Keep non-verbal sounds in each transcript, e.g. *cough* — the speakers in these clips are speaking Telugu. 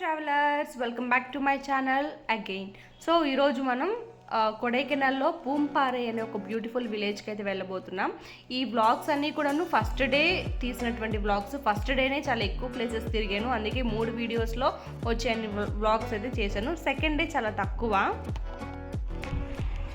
Travellers welcome back to my channel again so ఈరోజు మనం కొడైకెనాల్లో పూంపారే అనే ఒక బ్యూటిఫుల్ విలేజ్కి అయితే వెళ్ళబోతున్నాం. ఈ బ్లాగ్స్ అన్నీ కూడాను ఫస్ట్ డే తీసినటువంటి బ్లాగ్స్ ఫస్ట్ డేనే చాలా ఎక్కువ ప్లేసెస్ తిరిగాను. అందుకే మూడు వీడియోస్లో వచ్చే అన్ని బ్లాగ్స్ అయితే చేశాను. సెకండ్ డే చాలా తక్కువ.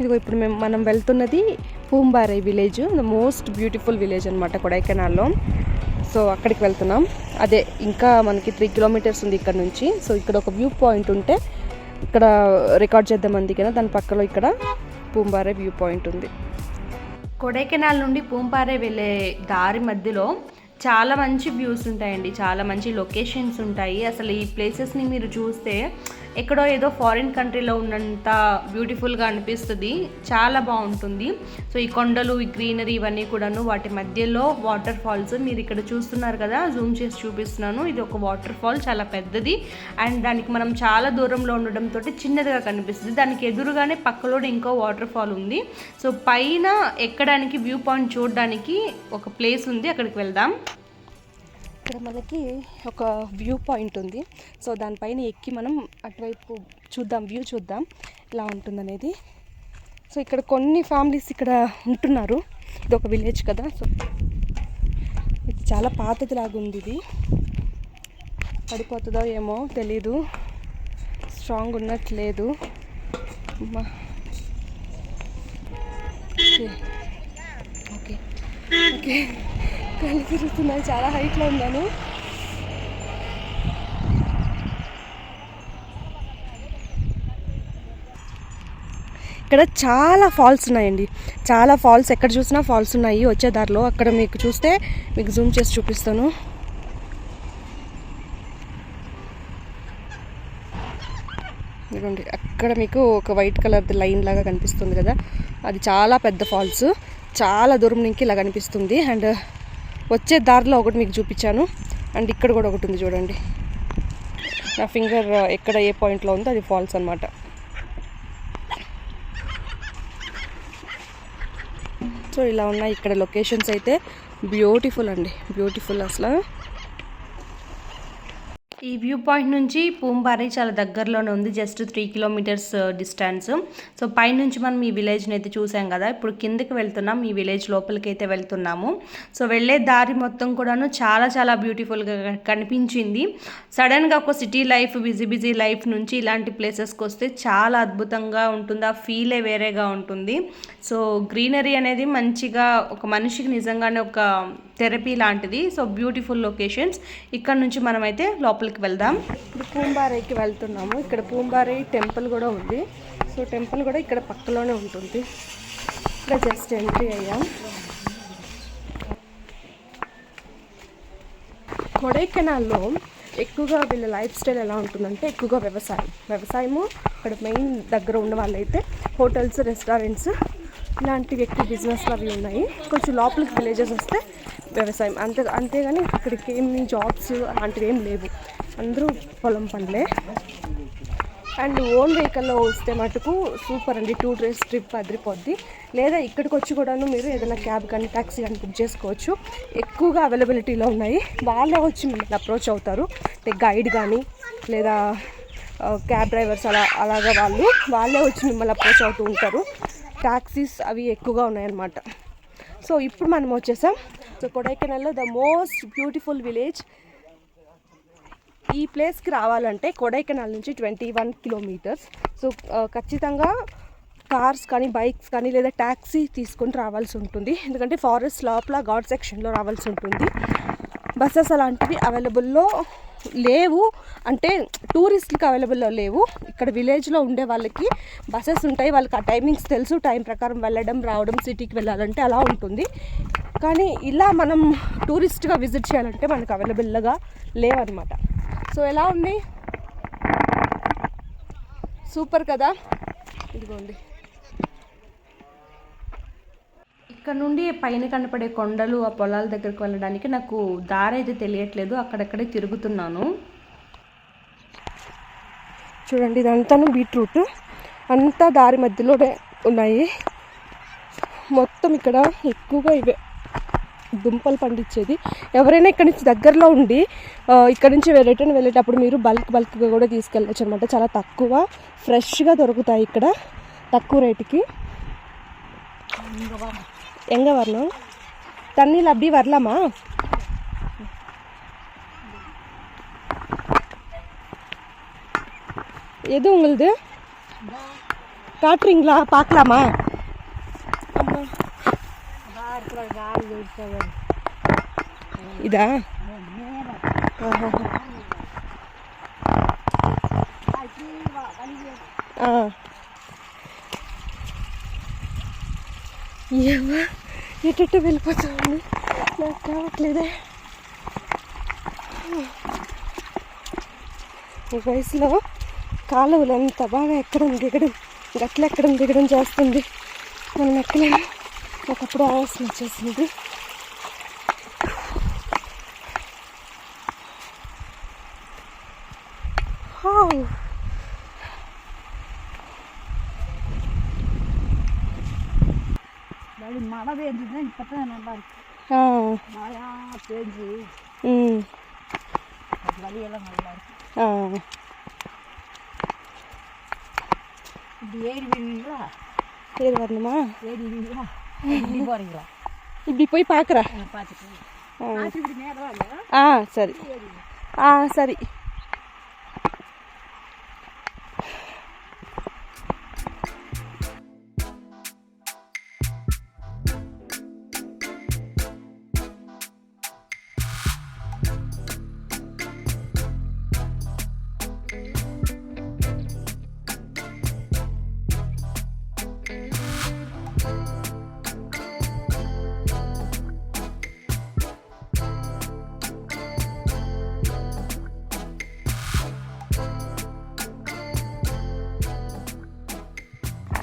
ఇదిగో ఇప్పుడు మేము మనం వెళ్తున్నది Poombarai village the most beautiful village అనమాట కొడైకెనాల్లో. సో అక్కడికి వెళ్తున్నాం. అదే ఇంకా మనకి త్రీ కిలోమీటర్స్ ఉంది ఇక్కడ నుంచి. సో ఇక్కడ ఒక వ్యూ పాయింట్ ఉంటే ఇక్కడ రికార్డ్ చేద్దాం అందుకనే. దాని పక్కలో ఇక్కడ పూంబారే వ్యూ పాయింట్ ఉంది. కొడైకెనాల్ నుండి పూంపారే వెళ్ళే దారి మధ్యలో చాలా మంచి వ్యూస్ ఉంటాయండి. చాలా మంచి లొకేషన్స్ ఉంటాయి. అసలు ఈ ప్లేసెస్ని మీరు చూస్తే ఎక్కడో ఏదో ఫారిన్ కంట్రీలో ఉన్నంత బ్యూటిఫుల్గా అనిపిస్తుంది. చాలా బాగుంటుంది. సో ఈ కొండలు ఈ గ్రీనరీ ఇవన్నీ కూడాను వాటి మధ్యలో వాటర్ ఫాల్స్ మీరు ఇక్కడ చూస్తున్నారు కదా జూమ్ చేసి చూపిస్తున్నాను. ఇది ఒక వాటర్ ఫాల్ చాలా పెద్దది. అండ్ దానికి మనం చాలా దూరంలో ఉండడంతో చిన్నదిగా కనిపిస్తుంది. దానికి ఎదురుగానే పక్కలోనే ఇంకో వాటర్ ఫాల్ ఉంది. సో పైన ఎక్కడానికి వ్యూ పాయింట్ చూడడానికి ఒక ప్లేస్ ఉంది. అక్కడికి వెళ్దాం. ఇక్కడ మనకి ఒక వ్యూ పాయింట్ ఉంది. సో దానిపైన ఎక్కి మనం అటువైపు చూద్దాం వ్యూ చూద్దాం ఎలా ఉంటుందనేది. సో ఇక్కడ కొన్ని ఫ్యామిలీస్ ఇక్కడ ఉంటున్నారు. ఇది ఒక విలేజ్ కదా సో ఇది చాలా పాతది లాగా ఉంది ఇది. పడిపోతుందో ఏమో తెలీదు. స్ట్రాంగ్ ఉన్నట్లేదు. Okay okay. ఓకే. కళ్ళు తిరుగుతున్నాయి చాలా హైట్లో ఉన్నాను. ఇక్కడ చాలా ఫాల్స్ ఉన్నాయండి. చాలా ఫాల్స్ ఎక్కడ చూసినా ఫాల్స్ ఉన్నాయి వచ్చే దారిలో. అక్కడ మీకు చూస్తే మీకు జూమ్ చేసి చూపిస్తాను. ఇదిగోండి అక్కడ మీకు ఒక వైట్ కలర్ లైన్ లాగా కనిపిస్తుంది కదా. అది చాలా పెద్ద ఫాల్స్. చాలా దూరం నుంచి ఇలా కనిపిస్తుంది. అండ్ వచ్చే దారిలో ఒకటి మీకు చూపించాను. అండ్ ఇక్కడ కూడా ఒకటి ఉంది చూడండి. నా ఫింగర్ ఎక్కడ ఏ పాయింట్లో ఉందో అది ఫాల్స్ అనమాట సో ఇలా ఉన్నాయి. ఇక్కడ లొకేషన్స్ అయితే బ్యూటిఫుల్ అండి. బ్యూటిఫుల్ అసలు. ఈ వ్యూ పాయింట్ నుంచి పూంబారి చాలా దగ్గరలోనే ఉంది just three kilometres uh, distance so పైనుంచి మనం ఈ విలేజ్ని అయితే చూసాం కదా ఇప్పుడు కిందకి వెళ్తున్నాం ఈ విలేజ్ లోపలికి అయితే వెళ్తున్నాము. సో వెళ్ళే దారి మొత్తం కూడాను చాలా చాలా బ్యూటిఫుల్గా కనిపించింది. సడన్గా ఒక city life busy busy life నుంచి ఇలాంటి ప్లేసెస్కి వస్తే చాలా అద్భుతంగా ఉంటుంది ఆ ఫీలే వేరేగా ఉంటుంది. సో గ్రీనరీ అనేది మంచిగా ఒక మనిషికి నిజంగానే ఒక థెరపీ లాంటిది. సో బ్యూటిఫుల్ లొకేషన్స్ ఇక్కడ నుంచి మనమైతే లోపలికి వెళ్దాం. ఇప్పుడు పూంబారైకి వెళ్తున్నాము. ఇక్కడ పూంబారై టెంపుల్ కూడా ఉంది. సో టెంపుల్ కూడా ఇక్కడ పక్కలోనే ఉంటుంది. ఇక్కడ జస్ట్ ఎంట్రీ అయ్యాం. కొడైకెనాల్లో ఎక్కువగా వీళ్ళ లైఫ్ స్టైల్ ఎలా ఉంటుందంటే ఎక్కువగా వ్యవసాయం. వ్యవసాయము అక్కడ మెయిన్ దగ్గర ఉన్న వాళ్ళైతే హోటల్స్ రెస్టారెంట్స్ ఇలాంటివి ఎక్కువ బిజినెస్లు అవి ఉన్నాయి. కొంచెం లోపలికి విలేజెస్ వస్తే వ్యవసాయం. అంతే అంతేగాని ఇక్కడికి ఏమి జాబ్స్ అలాంటివి ఏం లేవు. అందరూ పొలం పనులే. అండ్ ఓన్ వెహికల్లో వస్తే మటుకు సూపర్ అండి. టూ డేస్ ట్రిప్ అదిరిపోద్ది. లేదా ఇక్కడికి వచ్చి కూడాను మీరు ఏదైనా క్యాబ్ కానీ ట్యాక్సీ కానీ బుక్ చేసుకోవచ్చు. ఎక్కువగా అవైలబిలిటీలో ఉన్నాయి. వాళ్ళే వచ్చి మిమ్మల్ని అప్రోచ్ అవుతారు. లైక్ గైడ్ కానీ లేదా క్యాబ్ డ్రైవర్స్ అలా అలాగా వాళ్ళు వాళ్ళే వచ్చి మిమ్మల్ని అప్రోచ్ అవుతూ ఉంటారు. ట్యాక్సీస్ అవి ఎక్కువగా ఉన్నాయన్నమాట. సో ఇప్పుడు మనం వచ్చేసాం. సో కొడైకెనాల్లో ద మోస్ట్ బ్యూటిఫుల్ విలేజ్ ఈ ప్లేస్కి రావాలంటే కొడైకెనాల్ నుంచి ట్వంటీ వన్ కిలోమీటర్స్. సో ఖచ్చితంగా కార్స్ కానీ బైక్స్ కానీ లేదా ట్యాక్సీ తీసుకొని రావాల్సి ఉంటుంది. ఎందుకంటే ఫారెస్ట్ లోపల ఘాట్ సెక్షన్లో రావాల్సి ఉంటుంది. బస్సెస్ అలాంటివి అవైలబుల్లో లేవు. అంటే టూరిస్ట్కి అవైలబుల్లో లేవు. ఇక్కడ విలేజ్లో ఉండే వాళ్ళకి బస్సెస్ ఉంటాయి. వాళ్ళకి ఆ టైమింగ్స్ తెలుసు. టైం ప్రకారం వెళ్ళడం రావడం సిటీకి వెళ్ళాలంటే అలా ఉంటుంది. కానీ ఇలా మనం టూరిస్ట్గా విజిట్ చేయాలంటే మనకు అవైలబుల్గా లేవన్నమాట. సో ఎలా ఉంది? సూపర్ కదా? ఇదిగోండి. ఇక్కడ నుండి పైన కనపడే కొండలు ఆ పొలాల దగ్గరికి వెళ్ళడానికి నాకు దారి అయితే తెలియట్లేదు. అక్కడక్కడే తిరుగుతున్నాను. చూడండి ఇదంతాను బీట్రూట్. అంతా దారి మధ్యలోనే ఉన్నాయి. మొత్తం ఇక్కడ ఎక్కువగా ఇవే దుంపలు పండించేది ఎవరైనా ఇక్కడ నుంచి దగ్గరలో ఉండి ఆ, ఇక్కడ నుంచి రిటర్న్ వెళ్ళేటప్పుడు మీరు బల్క్ బల్క్గా కూడా తీసుకెళ్ళచ్చు అనమాట చాలా తక్కువ ఫ్రెష్గా దొరుకుతాయి ఇక్కడ తక్కువ రేటుకి எங்க வரணும் தண்ணியில் அப்படியே வரலாமா எது உங்களுது காட்டுறீங்களா பார்க்கலாமா ఇదా? ఏమో ఎటు వెళ్ళిపోతుంది నాకు కావట్లేదే. ఈ వయసులో కాలువలు అంత బాగా ఎక్కడం దిగడం గట్లెక్కడం దిగడం చేస్తుంది. మనం ఎక్కలేము ఒకప్పుడు ఆవాసన వచ్చేసింది హా. மழை மழை பெஞ்சதுன்னா இப்போ தான் நல்லா இருக்கு ఆ, மழையா பெஞ்சு ఉమ్, அது வழியெல்லாம் நல்லா இருக்கு ఆ. இப்படி ஏறி விடுவீங்களா ఏది వర్ణమా ஏறி விடுவீங்களா இப்படி போய் பார்க்குறேன் ஆ சரி. ஆ சரி.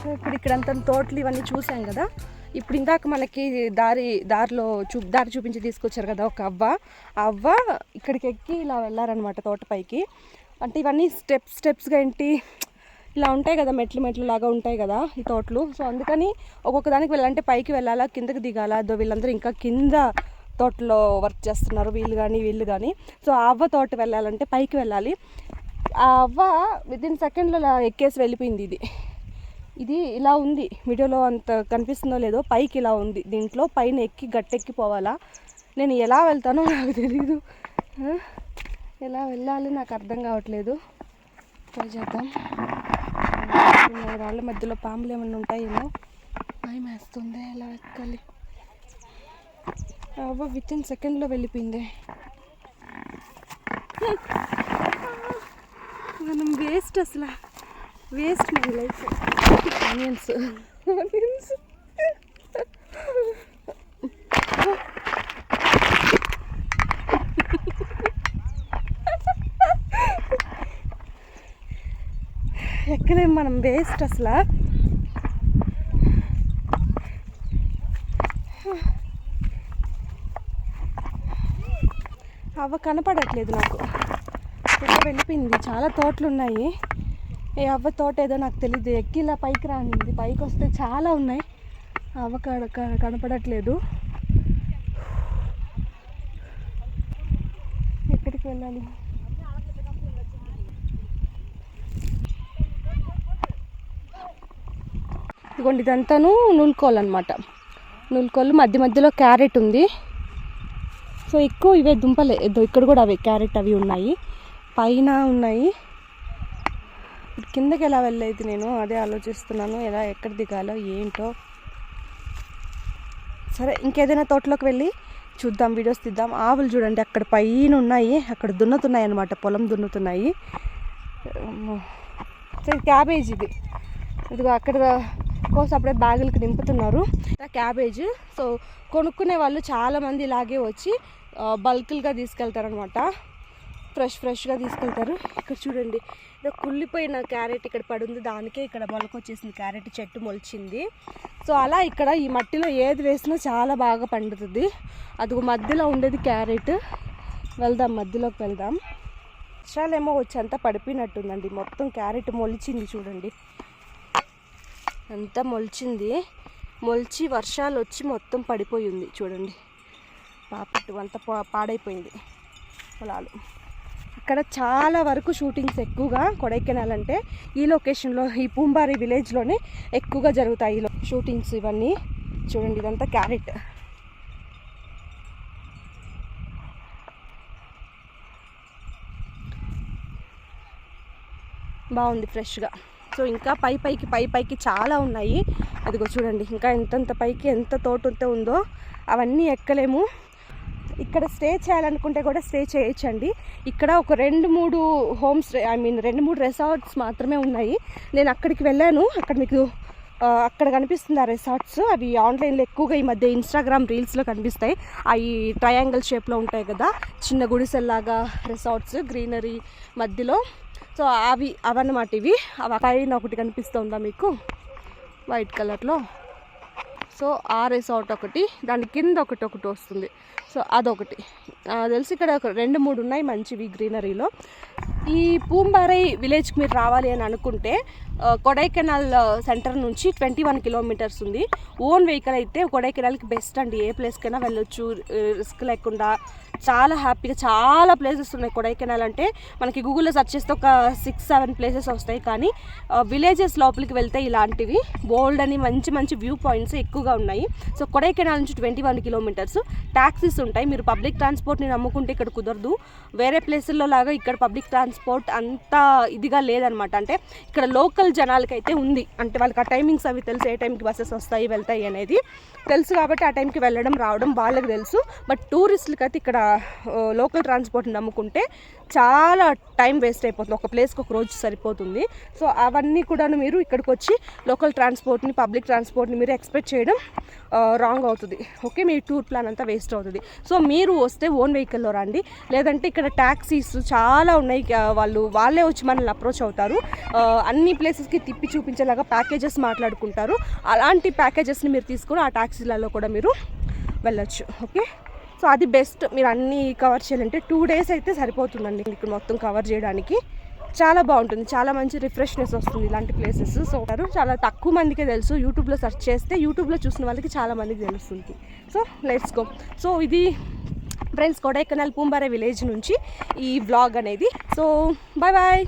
సో ఇప్పుడు ఇక్కడంతా తోటలు ఇవన్నీ చూసాం కదా. ఇప్పుడు ఇందాక మనకి దారి దారిలో చూ దారి చూపించి తీసుకొచ్చారు కదా ఒక అవ్వ. ఆ అవ్వ ఇక్కడికి ఎక్కి ఇలా వెళ్ళారనమాట తోటపైకి. అంటే ఇవన్నీ స్టెప్స్ స్టెప్స్గా ఏంటి? ఇలా ఉంటాయి కదా మెట్లు మెట్లు లాగా ఉంటాయి కదా ఈ తోటలు. సో అందుకని ఒక్కొక్క దానికి వెళ్ళాలంటే పైకి వెళ్ళాలా కిందకి దిగాలా? అదో వీళ్ళందరూ ఇంకా కింద తోటలో వర్క్ చేస్తున్నారు. వీళ్ళు కానీ వీళ్ళు కానీ సో ఆ అవ్వ తోట వెళ్ళాలంటే పైకి వెళ్ళాలి. ఆ అవ్వ వితిన్ సెకండ్లో ఎక్కేసి వెళ్ళిపోయింది ఇది. ఇది ఇలా ఉంది. వీడియోలో అంత కనిపిస్తుందో లేదో పైకి ఇలా ఉంది. దీంట్లో పైన ఎక్కి గట్టెక్కిపోవాలా? నేను ఎలా వెళ్తానో నాకు తెలీదు. ఎలా వెళ్ళాలి నాకు అర్థం కావట్లేదు. ట్రై చేద్దాం. రాళ్ళ మధ్యలో పాములు ఏమైనా ఉంటాయేమో? భయం వేస్తుంది. ఎలా ఎక్కాలి అవ్వ విత్ ఇన్ సెకండ్లో వెళ్ళిపోయింది. మనం వేస్ట్ అసలు. Waste my life onions onions *laughs* ఎక్కలేం మనం వేస్ట్ అసలు. అవ్వ కనపడట్లేదు నాకు. ఎక్కడ వెళ్ళిపోయింది. చాలా తోటలు ఉన్నాయి ఏ అవ్వ తోట ఏదో నాకు తెలియదు ఎక్కి ఇలా పైకి రానింది. పైకి వస్తే చాలా ఉన్నాయి. అవ్వ కడ క- కనపడట్లేదు. ఎక్కడికి వెళ్ళాలి? ఇదిగోండి ఇదంతాను నూలుకోలు అనమాట నూలుకోలు మధ్య మధ్యలో క్యారెట్ ఉంది. సో ఎక్కువ ఇవే దుంపలే. ఇక్కడ కూడా అవే క్యారెట్ అవి ఉన్నాయి. పైన ఉన్నాయి. ఇప్పుడు కిందకి ఎలా వెళ్ళైతే నేను అదే ఆలోచిస్తున్నాను. ఎలా ఎక్కడ దిగాలో ఏంటో. సరే ఇంకేదైనా తోటలోకి వెళ్ళి చూద్దాం వీడియోస్ తీద్దాం. ఆవులు చూడండి అక్కడ పైన ఉన్నాయి అక్కడ దున్నుతున్నాయి అనమాట పొలం దున్నుతున్నాయి. సరే క్యాబేజ్ ఇది. ఇదిగో అక్కడ కోసం అప్పుడే బ్యాగులకు నింపుతున్నారు క్యాబేజ్. సో కొనుక్కునే వాళ్ళు చాలామంది ఇలాగే వచ్చి బల్క్లుగా తీసుకెళ్తారనమాట ఫ్రెష్ ఫ్రెష్గా తీసుకెళ్తారు. ఇక్కడ చూడండి ఇదో కుళ్ళిపోయిన క్యారెట్ ఇక్కడ పడుంది. దానికే ఇక్కడ మొలకొచ్చేసింది క్యారెట్ చెట్టు మొలిచింది. సో అలా ఇక్కడ ఈ మట్టిలో ఏది వేసినా చాలా బాగా పండుతుంది. అది మధ్యలో ఉండేది క్యారెట్. వెళ్దాం మధ్యలోకి వెళ్దాం. వర్షాలేమో వచ్చి అంతా పడిపోయినట్టుందండి. మొత్తం క్యారెట్ మొలిచింది చూడండి. అంతా మొలిచింది. మొలిచి వర్షాలు వచ్చి మొత్తం పడిపోయింది చూడండి. పాపట్టు అంతా పా- పాడైపోయింది. పొలాలు. ఇక్కడ చాలా వరకు షూటింగ్స్ ఎక్కువగా కొడైకెనాల్ అంటే ఈ లొకేషన్లో ఈ పూంబారి విలేజ్లోనే ఎక్కువగా జరుగుతాయి షూటింగ్స్ ఇవన్నీ. చూడండి ఇదంతా క్యారెట్. బాగుంది ఫ్రెష్గా. సో ఇంకా పై పైకి పై పైకి చాలా ఉన్నాయి. అదిగో చూడండి ఇంకా ఎంతంత పైకి ఎంత తోట ఉందో అవన్నీ ఎక్కలేము. ఇక్కడ స్టే చేయాలనుకుంటే కూడా స్టే చేయొచ్చండి. ఇక్కడ ఒక రెండు మూడు హోమ్ స్టే ఐ మీన్ రెండు మూడు రిసార్ట్స్ మాత్రమే ఉన్నాయి. నేను అక్కడికి వెళ్ళాను. అక్కడ మీకు అక్కడ కనిపిస్తుంది ఆ రిసార్ట్స్. అవి ఆన్లైన్లో ఎక్కువగా ఈ మధ్య ఇన్స్టాగ్రామ్ రీల్స్లో కనిపిస్తాయి. అవి ట్రయాంగిల్ షేప్లో ఉంటాయి కదా. చిన్న గుడిసెల్లాగా రిసార్ట్స్ గ్రీనరీ మధ్యలో. సో అవి అవన్నమాట ఇవి. అవి పైన ఒకటి కనిపిస్తుందా మీకు? వైట్ కలర్లో. సో ఆ రిసార్ట్ ఒకటి. దాని కింద ఒకటి ఒకటి వస్తుంది. సో అదొకటి. తెలిసి ఇక్కడ ఒక రెండు మూడు ఉన్నాయి మంచివి గ్రీనరీలో. ఈ పూంబారై విలేజ్కి మీరు రావాలి అని అనుకుంటే కొడైకెనాల్ సెంటర్ నుంచి ట్వంటీ వన్ కిలోమీటర్స్ ఉంది. ఓన్ వెహికల్ అయితే కొడైకెనాల్కి బెస్ట్ అండి. ఏ ప్లేస్కైనా వెళ్ళొచ్చు రిస్క్ లేకుండా. చాలా హ్యాపీగా చాలా ప్లేసెస్ ఉన్నాయి కొడైకెనాల్ అంటే. మనకి గూగుల్లో సెర్చ్ చేస్తే ఒక సిక్స్ సెవెన్ ప్లేసెస్ వస్తాయి. కానీ విలేజెస్ లోపలికి వెళ్తే ఇలాంటివి బోల్డ్ అని మంచి మంచి వ్యూ పాయింట్స్ ఎక్కువగా ఉన్నాయి. సో కొడైకెనాల్ నుంచి ట్వంటీ వన్ కిలోమీటర్స్. ట్యాక్సీస్ ఉంటాయి. మీరు పబ్లిక్ ట్రాన్స్పోర్ట్ని నమ్ముకుంటే ఇక్కడ కుదరదు. వేరే ప్లేసుల్లో లాగా ఇక్కడ పబ్లిక్ ట్రాన్స్పోర్ట్ అంత ఇదిగా లేదనమాట. అంటే ఇక్కడ లోకల్ జనాలకైతే ఉంది. అంటే వాళ్ళకి ఆ టైమింగ్స్ అవి తెలుసు ఏ టైంకి బస్సెస్ వస్తాయి వెళ్తాయి అనేది తెలుసు కాబట్టి ఆ టైంకి వెళ్ళడం రావడం వాళ్ళకి తెలుసు. బట్ టూరిస్టులకి అయితే ఇక్కడ లోకల్ ట్రాన్స్పోర్ట్ని నమ్ముకుంటే చాలా టైం వేస్ట్ అయిపోతుంది. ఒక ప్లేస్కి ఒక రోజు సరిపోతుంది. సో అవన్నీ కూడా మీరు ఇక్కడికి వచ్చి లోకల్ ట్రాన్స్పోర్ట్ని పబ్లిక్ ట్రాన్స్పోర్ట్ని మీరు ఎక్స్పెక్ట్ చేయడం రాంగ్ అవుతుంది. ఓకే? మీ టూర్ ప్లాన్ అంతా వేస్ట్ అవుతుంది. సో మీరు వస్తే ఓన్ వెహికల్లో రండి. లేదంటే ఇక్కడ ట్యాక్సీస్ చాలా ఉన్నాయి. వాళ్ళు వాళ్ళే వచ్చి మనల్ని అప్రోచ్ అవుతారు. అన్ని ప్లేసెస్కి తిప్పి చూపించేలాగా ప్యాకేజెస్ మాట్లాడుకుంటారు. అలాంటి ప్యాకేజెస్ని మీరు తీసుకుని ఆ ట్యాక్సీలలో కూడా మీరు వెళ్ళొచ్చు. ఓకే? సో అది బెస్ట్. మీరు అన్నీ కవర్ చేయాలంటే టూ డేస్ అయితే సరిపోతుందండి ఇక్కడ మొత్తం కవర్ చేయడానికి. చాలా బాగుంటుంది. చాలా మంచి రిఫ్రెష్నెస్ వస్తుంది ఇలాంటి ప్లేసెస్ సో చాలా తక్కువ మందికే తెలుసు. యూట్యూబ్లో సెర్చ్ చేస్తే యూట్యూబ్లో చూసిన వాళ్ళకి చాలా మందికి తెలుస్తుంది. సో లెట్స్ గో సో ఇది ఫ్రెండ్స్ కొడైకెనాల్ పూంబారే విలేజ్ నుంచి ఈ బ్లాగ్ అనేది. So bye bye